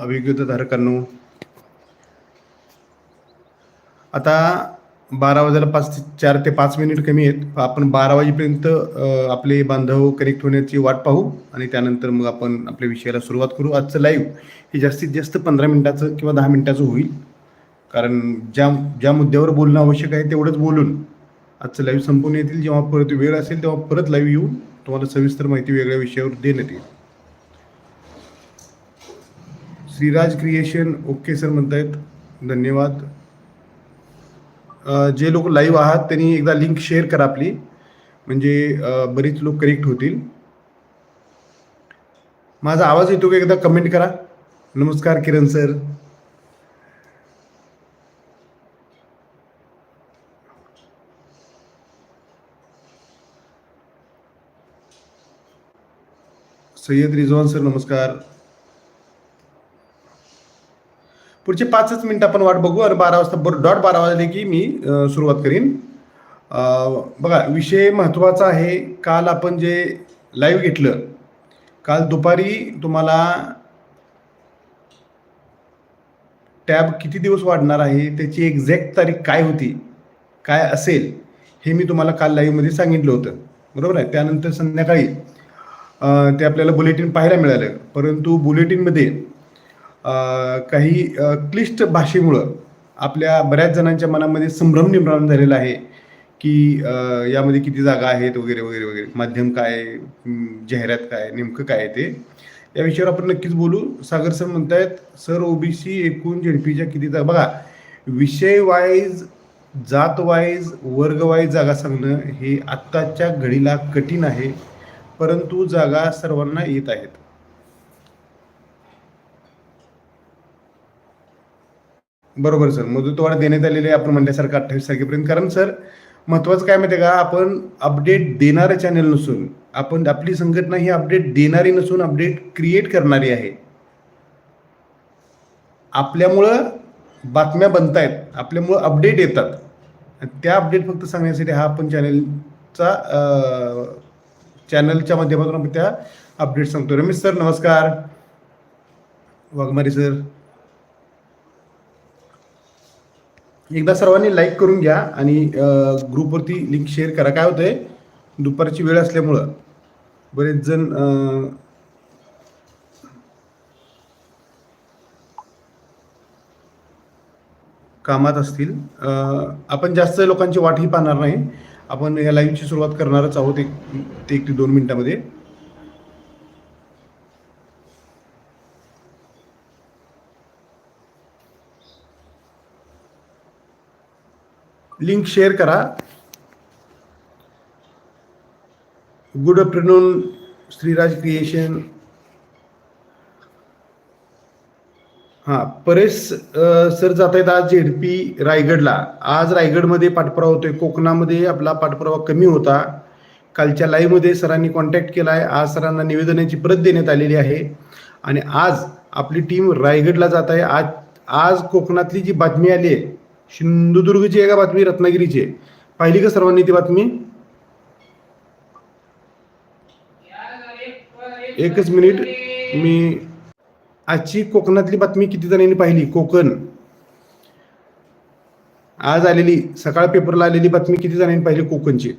अभिज्ञताधारकांनो आता बारा वाजायला पाच ते चार ते पाच मिनिट कमी आहेत. आपण बारा वाजेपर्यंत आपले बांधव कनेक्ट होण्याची वाट पाहू आणि त्यानंतर मग आपण आपल्या विषयाला सुरुवात करू. आजचं लाईव्ह हे जास्तीत जास्त पंधरा मिनिटाचं किंवा दहा मिनिटाचं होईल. कारण ज्या ज्या मुद्द्यावर बोलणं आवश्यक आहे तेवढंच बोलून आजचं लाईव्ह संपून येतील. जेव्हा परत वेळ असेल तेव्हा परत लाईव्ह येऊन तुम्हाला सविस्तर माहिती वेगळ्या विषयावर देण्यात येईल. श्रीराज क्रिएशन ओके सर म्हणतायत. धन्यवाद. जे लोक लाईव्ह आहात त्यांनी एकदा लिंक शेअर करा आपली. म्हणजे बरीच लोक कनेक्ट होतील. माझा आवाज येतो का? एकदा कमेंट करा. नमस्कार किरण सर सय्यद रिजवान सर नमस्कार. पुढचे पाचच मिनिटं आपण वाट बघू आणि बारा वाजता बरोबर डॉट बारा वाजले की मी सुरुवात करीन. बघा विषय महत्त्वाचा आहे. काल आपण जे लाईव्ह घेतलं काल दुपारी तुम्हाला टॅब किती दिवस वाढणार आहे त्याची एक्झॅक्ट तारीख काय होती काय असेल हे मी तुम्हाला काल लाईव्हमध्ये सांगितलं होतं. बरोबर आहे? त्यानंतर संध्याकाळी ते आपल्याला बुलेटिन पाहायला मिळालं. परंतु बुलेटिनमध्ये काही क्लिष्ट भाषेमुळं आपल्या बऱ्याच जणांच्या मनामध्ये संभ्रम निर्माण झालेला आहे की यामध्ये किती जागा आहेत वगैरे वगैरे वगैरे. माध्यम काय जाहिरात काय नेमकं काय आहे ते. या विषयावर आपण नक्कीच बोलू. सागर सर म्हणतायत सर ओबीसी एकूण जेडपीच्या किती जागा? बघा विषय वाईज जात वाईज वर्ग वाईज जागा सांगणं हे आत्ताच्या घडीला कठीण आहे. परंतु जागा सर्वांना येत आहेत. बरोबर सर. मुदतवाढ देण्यात आलेली आहे आपण म्हणल्यासारखं अठ्ठावीस तारखेपर्यंत. कारण सर महत्वाचं काय माहिती आहे का? आपण अपडेट देणारं चॅनल नसून आपण आपली संघटना ही अपडेट देणारी नसून अपडेट क्रिएट करणारी आहे. आपल्यामुळं बातम्या बनतायत आपल्यामुळं अपडेट येतात. त्या अपडेट फक्त सांगण्यासाठी हा आपण चॅनलचा चॅनलच्या माध्यमातून आपण त्या अपडेट सांगतो रमेश सर नमस्कार. वाघमारी सर. एकदा सर्वांनी लाईक करून घ्या आणि ग्रुपवरती लिंक शेअर करा. काय होतंय? दुपारची वेळ असल्यामुळं बरेच जण कामात असतील. आपण जास्त लोकांची वाटही पाहणार नाही. आपण या लाईव्हची सुरुवात करणारच आहोत एक ते एक ते दोन मिनिटामध्ये. लिंक शेअर करा. गुड आफ्टरनून श्रीराज क्रिएशन हां परेश सर जात आहेत आज झेडपी रायगडला. आज रायगडमध्ये पाठपुरावा होतोय. कोकणामध्ये आपला पाठपुरावा कमी होता. कालच्या लाईव्हमध्ये सरांनी कॉन्टॅक्ट केला आहे आज सरांना निवेदनाची प्रत देण्यात आलेली आहे. आणि आज आपली टीम रायगडला जात आहे. आज आज कोकणातली जी बातमी आली आहे सिंधुदुर्गची आहे का बातमी रत्नागिरीची. आहे पाहिली का सर्वांनी ती बातमी? एकच मिनिट. मी आजची कोकणातली बातमी किती जणांनी पाहिली? कोकण. आज आलेली सकाळ पेपरला आलेली बातमी किती जणांनी पाहिली? कोकणची.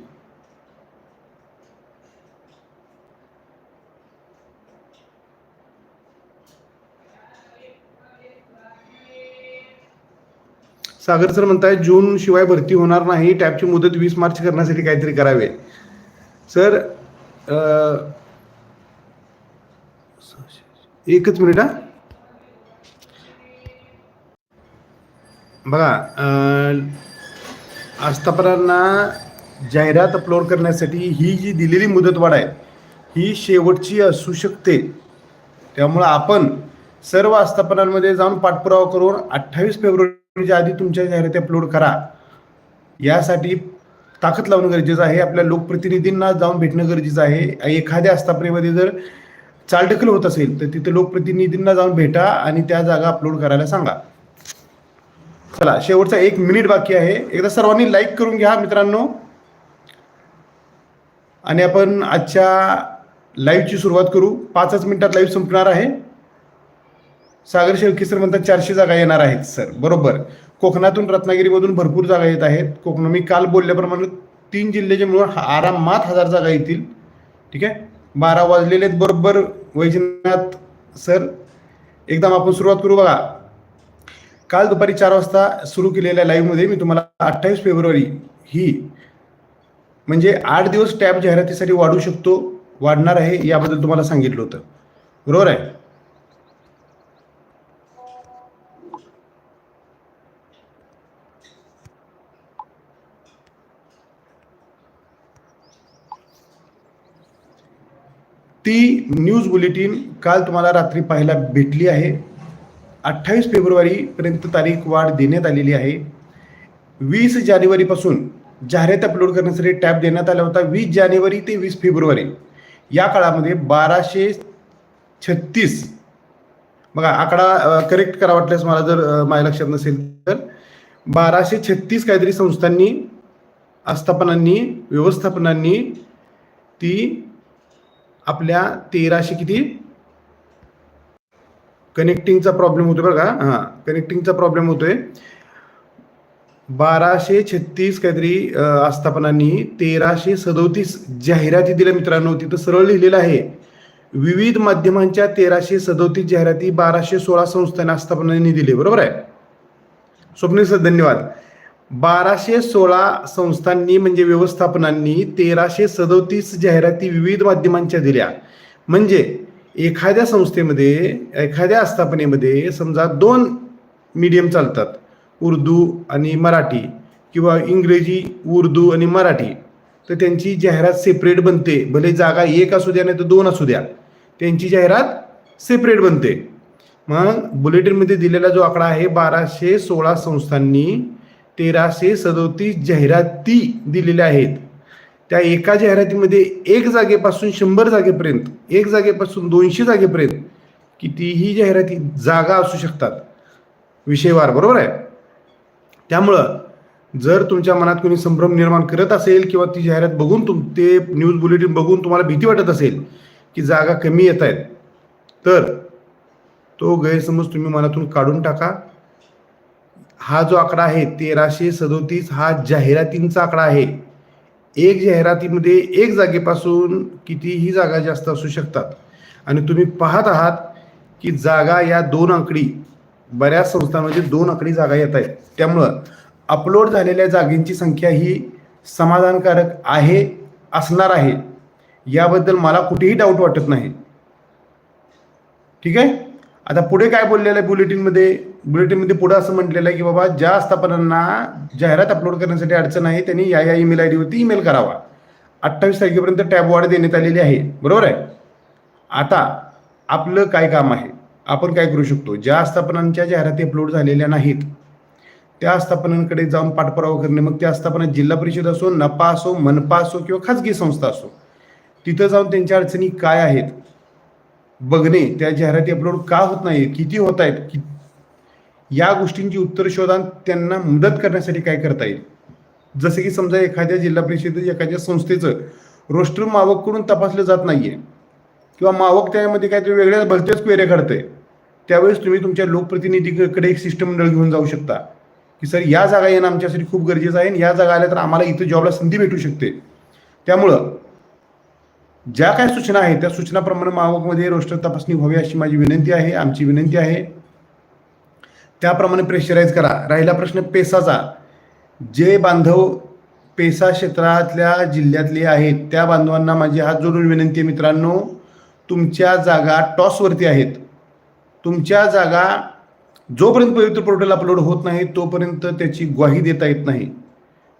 सागर सर म्हणताय जून शिवाय भरती होणार नाही टॅबची मुदत वीस मार्च करण्यासाठी काहीतरी करावे. सर एकच मिनिट हा. बघा आस्थापनांना जाहिरात अपलोड करण्यासाठी ही जी दिलेली मुदतवाढ आहे ही शेवटची असू शकते. त्यामुळं आपण सर्व आस्थापनांमध्ये जाऊन पाठपुरावा करून अठ्ठावीस फेब्रुवारी फेब्रुवारीच्या आधी तुमच्या जाहिराती अपलोड करा. यासाठी ताकद लावणं गरजेचं आहे. आपल्या लोकप्रतिनिधींना जाऊन भेटणं गरजेचं आहे. एखाद्या आस्थापनेमध्ये जर चालढकल होत असेल तर तिथे लोकप्रतिनिधींना जाऊन भेटा आणि त्या जागा अपलोड करायला सांगा. चला शेवटचा एक मिनिट बाकी आहे. एकदा सर्वांनी लाईक करून घ्या मित्रांनो. आणि आपण आजच्या लाईव्हची सुरुवात करू. पाचच मिनिटात लाईव्ह संपणार आहे. सागर शेळके सर म्हणतात चारशे जागा येणार आहेत सर बरोबर. कोकणातून रत्नागिरीमधून भरपूर जागा येत आहेत. कोकण मी काल बोलल्याप्रमाणे तीन जिल्ह्याचे मिळून आरामात हजार जागा येतील. ठीक आहे? बारा वाजलेले आहेत बरोबर. वैजनाथ सर एकदम आपण सुरुवात करू बघा. काल दुपारी चार वाजता सुरू केलेल्या लाईव्हमध्ये मी तुम्हाला अठ्ठावीस फेब्रुवारी ही म्हणजे आठ दिवस टॅब जाहिरातीसाठी वाढू शकतो वाढणार आहे याबद्दल तुम्हाला सांगितलं होतं. बरोबर आहे? ती न्यूज बुलेटिन काल तुम्हाला रात्री पाहायला भेटली आहे. अठ्ठावीस फेब्रुवारीपर्यंत तारीख वाढ देण्यात आलेली आहे. वीस जानेवारीपासून जाहिरात अपलोड करण्यासाठी टॅब देण्यात आला होता. वीस जानेवारी ते वीस फेब्रुवारी या काळामध्ये बाराशे छत्तीस. बघा आकडा करेक्ट करा वाटल्यास मला जर माझ्या लक्षात नसेल तर. बाराशे छत्तीस काहीतरी संस्थांनी आस्थापनांनी व्यवस्थापनांनी ती आपल्या तेराशे किती? कनेक्टिंगचा प्रॉब्लेम होतोय बरं का? हां कनेक्टिंगचा प्रॉब्लेम होतोय. बाराशे छत्तीस काहीतरी आस्थापनांनी तेराशे सदोतीस जाहिराती दिल्या मित्रांनो. तिथं सरळ लिहिलेलं आहे. विविध माध्यमांच्या तेराशे सदोतीस जाहिराती बाराशे सोळा संस्थांना आस्थापनांनी दिले. बरोबर आहे? स्वप्नील सर धन्यवाद. बाराशे सोळा संस्थांनी म्हणजे व्यवस्थापनांनी तेराशे सदोतीस जाहिराती विविध माध्यमांच्या दिल्या. म्हणजे एखाद्या संस्थेमध्ये एखाद्या आस्थापनेमध्ये समजा दोन मीडियम चालतात उर्दू आणि मराठी किंवा इंग्रजी उर्दू आणि मराठी. तर त्यांची जाहिरात सेपरेट बनते. भले जागा एक असू द्या नाही तर दोन असू द्या. त्यांची जाहिरात सेपरेट बनते. मग बुलेटिनमध्ये दिलेला जो आकडा आहे बाराशे सोळा संस्थांनी तेराशे सदोतीस जाहिराती दिलेल्या आहेत. त्या एका जाहिरातीमध्ये एक जागेपासून शंभर जागेपर्यंत एक जागेपासून दोनशे जागेपर्यंत कितीही जाहिराती जागा असू शकतात. विषयवार बरोबर आहे? त्यामुळं जर तुमच्या मनात कोणी संभ्रम निर्माण करत असेल किंवा ती जाहिरात बघून तुम ते न्यूज बुलेटिन बघून तुम्हाला भीती वाटत असेल की जागा कमी येत आहेत तर तो गैरसमज तुम्ही मनातून काढून टाका. हा जो आकडा आहे तेराशे सदोतीस हा जाहिरातींचा आकडा आहे. एक जाहिरातीमध्ये एक जागेपासून कितीही जागा जास्त असू शकतात. आणि तुम्ही पाहत आहात की जागा या दोन आकडी बऱ्याच संस्थांमध्ये दोन आकडी जागा येत आहेत. त्यामुळं अपलोड झालेल्या जागेंची संख्या ही समाधानकारक आहे असणार आहे. याबद्दल मला कुठेही डाऊट वाटत नाही. ठीक आहे? आता पुढे काय बोललेलं आहे बुलेटिनमध्ये बुलेटिनमध्ये पुढे असं म्हटलेलं आहे की बाबा ज्या आस्थापनांना जाहिरात अपलोड करण्यासाठी अडचण आहे त्यांनी या या ईमेल आय डीवरती ईमेल करावा. अठ्ठावीस तारखेपर्यंत टॅब वाढ देण्यात आलेली आहे. बरोबर आहे? आता आपलं काय काम आहे? आपण काय करू शकतो? ज्या आस्थापनांच्या जाहिराती अपलोड झालेल्या नाहीत त्या आस्थापनांकडे जाऊन पाठपुरावा करणे. मग त्या आस्थापना जिल्हा परिषद असो नपा असो मनपा असो किंवा खाजगी संस्था असो तिथं जाऊन त्यांच्या अडचणी काय आहेत? बघणे. त्या जाहिराती अपलोड का होत नाही किती होत आहेत? कि या गोष्टींची उत्तर शोधान त्यांना मदत करण्यासाठी काय करता येईल? जसं की समजा एखाद्या जिल्हा परिषद एखाद्या संस्थेचं रोस्टर मावककडून तपासलं जात नाहीये किंवा मावक त्यामध्ये काहीतरी वेगळ्या भलत्याच क्वेऱ्या काढतंय त्यावेळेस तुम्ही तुमच्या लोकप्रतिनिधीकडे एक शिष्टमंडळ घेऊन जाऊ शकता. की सर या जागा येणं आमच्यासाठी खूप गरजेचं आहे आणि या जागा आल्या तर आम्हाला इथं जॉबला संधी भेटू शकते. त्यामुळं ज्या काय सूचना आहेत त्या सूचनाप्रमाणे मावकमध्ये रोस्टर तपासणी व्हावी अशी माझी विनंती आहे आमची विनंती आहे. त्याप्रमाणे प्रेशराईज करा. राहिला प्रश्न पेसाचा. जे बांधव पेसा क्षेत्रातल्या जिल्ह्यातले आहेत त्या बांधवांना माझी हात जोडून विनंती आहे मित्रांनो तुमच्या जागा टॉसवरती आहेत. तुमच्या जागा जोपर्यंत पवित्र पोर्टल अपलोड होत नाही तोपर्यंत त्याची ग्वाही देता येत नाही.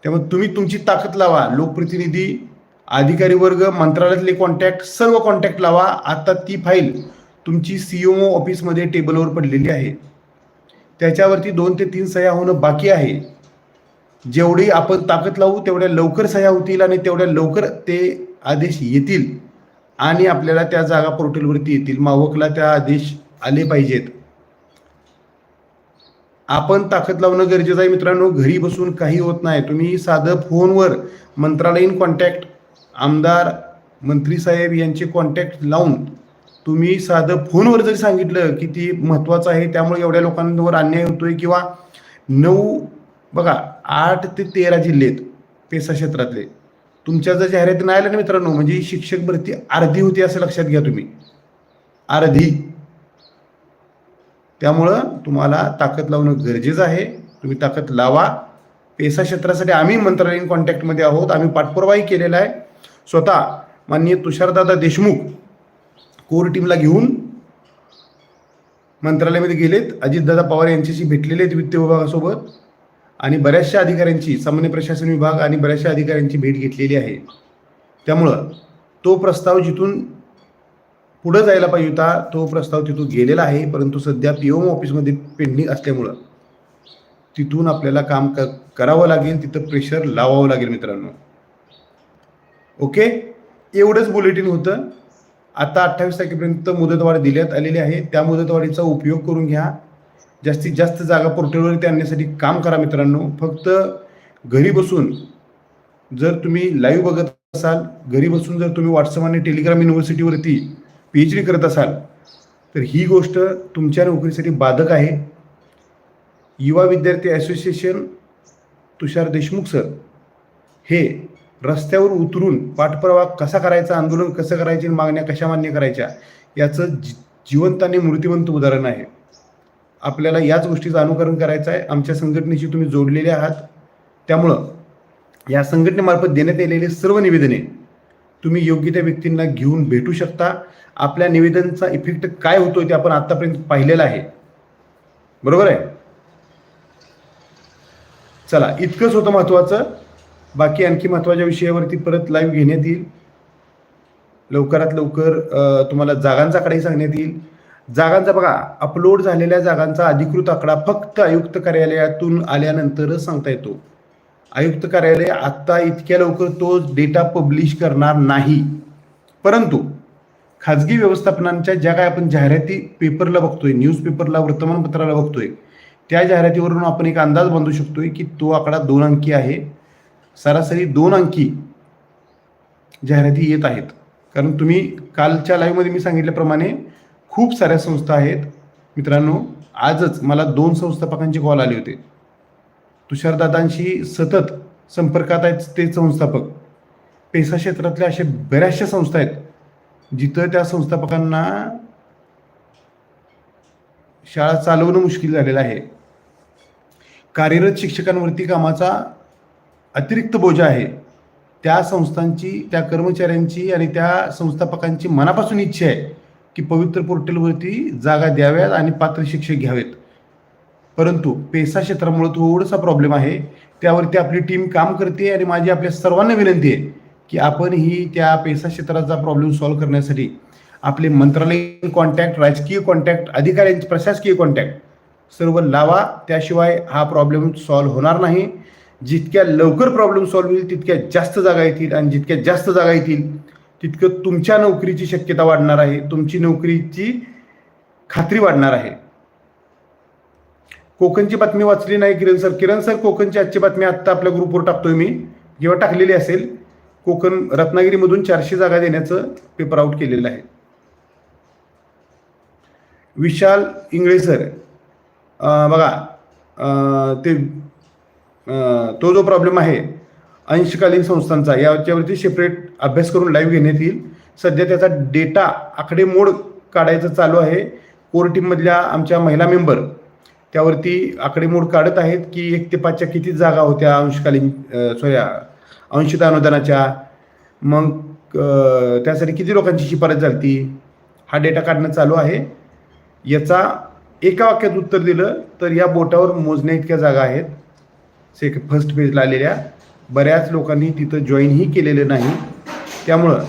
त्यामुळे तुम्ही तुमची ताकद लावा. लोकप्रतिनिधी अधिकारी वर्ग मंत्रालयातले कॉन्टॅक्ट सर्व कॉन्टॅक्ट लावा. आता ती फाईल तुमची सीएमओ ऑफिसमध्ये टेबलवर पडलेली आहे. त्याच्यावरती दोन ते तीन सह्या होणं बाकी आहे. जेवढी आपण ताकद लावू तेवढ्या लवकर सह्या होतील आणि तेवढ्या लवकर ते आदेश येतील. आणि आपल्याला त्या जागा पोर्टलवरती येतील. मावकला त्या आदेश आले पाहिजेत. आपण ताकद लावणं गरजेचं आहे मित्रांनो. घरी बसून काही होत नाही. तुम्ही साधं फोनवर मंत्रालयीन कॉन्टॅक्ट आमदार मंत्री साहेब यांचे कॉन्टॅक्ट लावून तुम्ही साधं फोनवर जरी सांगितलं की ती महत्वाचं आहे त्यामुळे एवढ्या लोकांवर अन्याय होतोय किंवा नऊ बघा आठ ते तेरा जिल्हे आहेत पेसा क्षेत्रातले. तुमच्या जर जाहिरात नाही आलं ना मित्रांनो म्हणजे शिक्षक भरती अर्धी होती असं लक्षात घ्या तुम्ही. अर्धी. त्यामुळं तुम्हाला ताकद लावणं गरजेचं आहे. तुम्ही ताकद लावा. पेसा क्षेत्रासाठी आम्ही मंत्रालयीन कॉन्टॅक्टमध्ये आहोत. आम्ही पाठपुरावाही केलेला आहे. स्वतः माननीय तुषारदादा देशमुख कोर टीमला घेऊन मंत्रालयामध्ये गेलेत. अजितदादा पवार यांच्याशी भेटलेले आहेत वित्त विभागासोबत. आणि बऱ्याचशा अधिकाऱ्यांची सामान्य प्रशासन विभाग आणि बऱ्याचशा अधिकाऱ्यांची भेट घेतलेली आहे. त्यामुळं तो प्रस्ताव जिथून पुढं जायला पाहिजे होता तो प्रस्ताव तिथून गेलेला आहे. परंतु सध्या पी एम ऑफिसमध्ये पेंडिंग असल्यामुळं तिथून आपल्याला काम क करावं लागेल. तिथं प्रेशर लावावं लागेल मित्रांनो. ओके एवढंच बुलेटिन होतं. आता अठ्ठावीस तारखेपर्यंत मुदतवाढ देण्यात आलेली आहे. त्या मुदतवाढीचा उपयोग करून घ्या. जास्तीत जास्त जागा पोर्टलवरती आणण्यासाठी काम करा मित्रांनो. फक्त घरी बसून जर तुम्ही लाईव्ह बघत असाल घरी बसून जर तुम्ही व्हॉट्सअप आणि टेलिग्राम युनिव्हर्सिटीवरती पी एच डी करत असाल तर ही गोष्ट तुमच्या नोकरीसाठी बाधक आहे. युवा विद्यार्थी असोसिएशन तुषार देशमुख सर हे रस्त्यावर उतरून पाठपुरावा कसा करायचा आंदोलन कसं करायचे मागण्या कशा मान्य करायच्या याचं जि जिवंत आणि मूर्तिवंत उदाहरण आहे. आपल्याला याच गोष्टीचं अनुकरण करायचं आहे. आमच्या संघटनेशी तुम्ही जोडलेले आहात. त्यामुळं या संघटनेमार्फत देण्यात आलेले सर्व निवेदने तुम्ही योग्य त्या व्यक्तींना घेऊन भेटू शकता. आपल्या निवेदनचा इफेक्ट काय होतोय ते आपण आतापर्यंत पाहिलेलं आहे. बरोबर आहे? चला इतकंच होतं महत्त्वाचं. बाकी आणखी महत्त्वाच्या विषयावरती परत लाईव्ह घेण्यात येईल. लवकरात लवकर तुम्हाला जागांचा आकडाही सांगण्यात येईल. जागांचा बघा अपलोड झालेल्या जागांचा अधिकृत आकडा फक्त आयुक्त कार्यालयातून आल्यानंतरच सांगता येतो. आयुक्त कार्यालय आत्ता इतक्या लवकर तो डेटा पब्लिश करणार नाही. परंतु खाजगी व्यवस्थापनांच्या ज्या काय आपण जाहिराती पेपरला बघतोय न्यूजपेपरला वर्तमानपत्राला बघतोय त्या जाहिरातीवरून आपण एक अंदाज बांधू शकतोय की तो आकडा दोन अंकी आहे. सरासरी दोन अंकी जाहिराती येत आहेत. कारण तुम्ही कालच्या लाईव्हमध्ये मी सांगितल्याप्रमाणे खूप साऱ्या संस्था आहेत. मित्रांनो आजच मला दोन संस्थापकांचे कॉल आले होते. तुषारदादांशी सतत संपर्कात आहेत ते संस्थापक. पेसा क्षेत्रातल्या अशा बऱ्याचशा संस्था आहेत जिथं त्या संस्थापकांना शाळा चालवणं मुश्किल झालेलं आहे. कार्यरत शिक्षकांवरती कामाचा अतिरिक्त बोजा आहे. त्या संस्थांची त्या कर्मचाऱ्यांची आणि त्या संस्थापकांची मनापासून इच्छा आहे की पवित्र पोर्टलवरती जागा द्याव्यात आणि पात्र शिक्षक घ्यावेत. परंतु पेसा क्षेत्रामुळे थोडासा प्रॉब्लेम आहे. त्यावरती आपली टीम काम करते आणि माझी आपल्या सर्वांना विनंती आहे की आपण ही त्या पेसा क्षेत्राचा प्रॉब्लेम सॉल्व्ह करण्यासाठी आपले मंत्रालयीन कॉन्टॅक्ट राजकीय कॉन्टॅक्ट अधिकाऱ्यांचे प्रशासकीय कॉन्टॅक्ट सर्व लावा. त्याशिवाय हा प्रॉब्लेम सॉल्व्ह होणार नाही. जितक्या लवकर प्रॉब्लेम सॉल्व्ह होईल तितक्या जास्त जागा येतील आणि जितक्या जास्त जागा येतील तितकं तुमच्या नोकरीची शक्यता वाढणार आहे. तुमची नोकरीची खात्री वाढणार आहे. कोकणची बातमी वाचली नाही किरण सर किरण सर कोकणची आजची बातमी आत्ता आपल्या ग्रुपवर टाकतोय मी. जेव्हा टाकलेली असेल कोकण रत्नागिरीमधून चारशे जागा देण्याचं पेपर आउट केलेलं आहे. विशाल इंगळे सर बघा ते तो जो प्रॉब्लेम आहे अंशकालीन संस्थांचा याच्यावरती सेपरेट अभ्यास करून लाईव्ह घेण्यात येईल. सध्या त्याचा डेटा आकडेमोड काढायचं चालू आहे. कोर टीममधल्या आमच्या महिला मेंबर त्यावरती आकडेमोड काढत आहेत की एक ते पाचच्या किती जागा होत्या अंशकालीन सॉरी अंशित अनुदानाच्या. मग त्यासाठी किती लोकांची शिफारस झाली हा डेटा काढणं चालू आहे. याचा एका वाक्यात उत्तर दिलं तर या बोटावर मोजण्या इतक्या जागा आहेत. सेक फर्स्ट पेजला आलेल्या बऱ्याच लोकांनी तिथं जॉईनही केलेलं नाही. त्यामुळं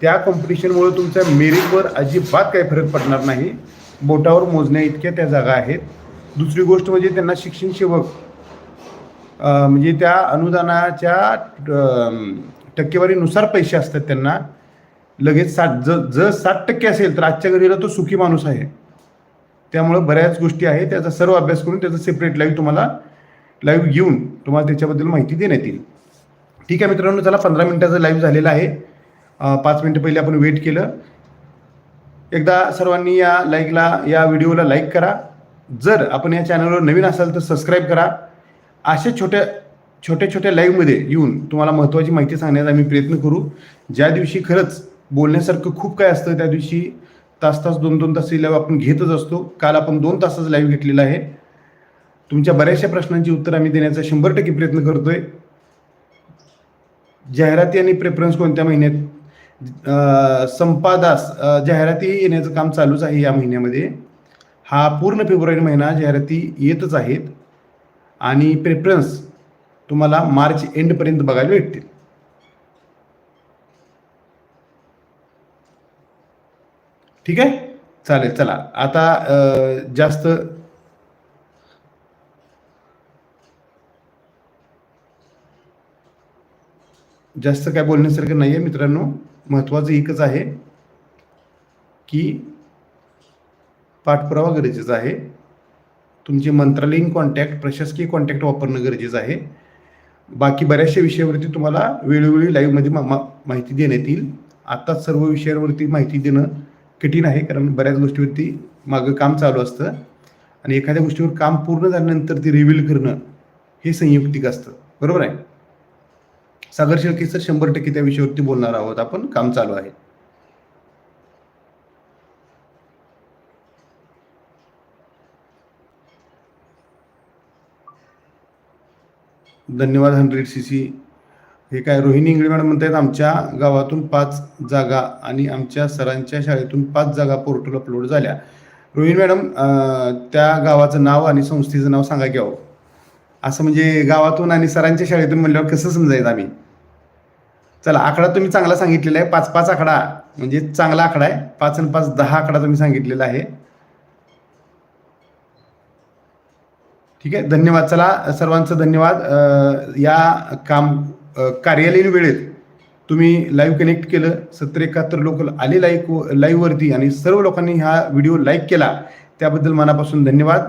त्या कॉम्पिटिशनमुळं तुमच्या मेरिटवर अजिबात काही फरक पडणार नाही. बोटावर मोजण्या इतक्या त्या जागा आहेत. दुसरी गोष्ट म्हणजे त्यांना शिक्षण सेवक म्हणजे त्या अनुदानाच्या टक्केवारीनुसार पैसे असतात त्यांना. लगेच साठ ज जर साठ टक्के असेल तर आजच्या घडीला तो सुखी माणूस आहे. त्यामुळं बऱ्याच गोष्टी आहेत. त्याचा सर्व अभ्यास करून त्याचं सेपरेट लाईव्ह तुम्हाला लाईव्ह घेऊन तुम्हाला त्याच्याबद्दल माहिती देण्यात येईल. ठीक आहे मित्रांनो चला पंधरा मिनिटाचं लाईव्ह झालेलं आहे. पाच मिनटं पहिले आपण वेट केलं. एकदा सर्वांनी या लाईकला या व्हिडिओला लाईक करा. जर आपण या चॅनलवर नवीन असाल तर सबस्क्राईब करा. अशा छोट्या छोट्या छोट्या लाईव्हमध्ये येऊन तुम्हाला महत्त्वाची माहिती सांगण्याचा आम्ही प्रयत्न करू. ज्या दिवशी खरंच बोलण्यासारखं खूप काय असतं त्या दिवशी तास तास दोन दोन तास लाईव्ह आपण घेतच असतो. काल आपण दोन तासच लाईव्ह घेतलेला आहे. तुमच्या बऱ्याचशा प्रश्नांची उत्तर आम्ही देण्याचा शंभर टक्के प्रयत्न करतोय. जाहिराती आणि प्रेफरन्स कोणत्या महिन्यात? संपादास जाहिराती येण्याचं काम चालूच आहे या महिन्यामध्ये. हा पूर्ण फेब्रुवारी महिना जाहिराती येतच आहेत. आणि प्रेफरन्स तुम्हाला मार्च एंडपर्यंत बघायला भेटतील. ठीक आहे? चालेल चला. आता जास्त जास्त काय बोलण्यासारखं नाही आहे मित्रांनो. महत्त्वाचं एकच आहे की पाठपुरावा गरजेचा आहे. तुमचे मंत्रालयीन कॉन्टॅक्ट प्रशासकीय कॉन्टॅक्ट वापरणं गरजेचं आहे. बाकी बऱ्याचशा विषयावरती तुम्हाला वेळोवेळी लाईव्हमध्ये मा मा- माहिती देण्यात येईल. आत्ताच सर्व विषयांवरती माहिती देणं कठीण आहे कारण बऱ्याच गोष्टीवरती मागं काम चालू असतं. आणि एखाद्या गोष्टीवर काम पूर्ण झाल्यानंतर ती रिव्हील करणं हे संयुक्तिक असतं. बरोबर आहे? सागर शेळके सर शंभर टक्के त्या विषयावरती बोलणार आहोत. आपण काम चालू आहे. धन्यवाद हंड्रेड सी सी हे काय रोहिणी इंगळे मॅडम म्हणतात आमच्या गावातून पाच जागा आणि आमच्या सरांच्या शाळेतून पाच जागा पोर्टल अपलोड झाल्या. रोहिणी मॅडम त्या गावाचं नाव आणि संस्थेचं नाव सांगा की असं म्हणजे गावातून आणि सरांच्या शाळेतून म्हणल्यावर कसं समजायचं आम्ही? चला आकडा तुम्ही चांगला सांगितलेला आहे. पाच पाच आकडा. म्हणजे चांगला आकडा आहे. पाच आणि पाच दहा आकडा तुम्ही सांगितलेला आहे. ठीक आहे? धन्यवाद. चला सर्वांचं धन्यवाद. या काम कार्यालयीन वेळेत तुम्ही लाईव्ह कनेक्ट केलं. सत्तर एकाहत्तर लोक आले लाईक लाईव्हवरती आणि सर्व लोकांनी हा व्हिडिओ लाईक केला. त्याबद्दल मनापासून धन्यवाद.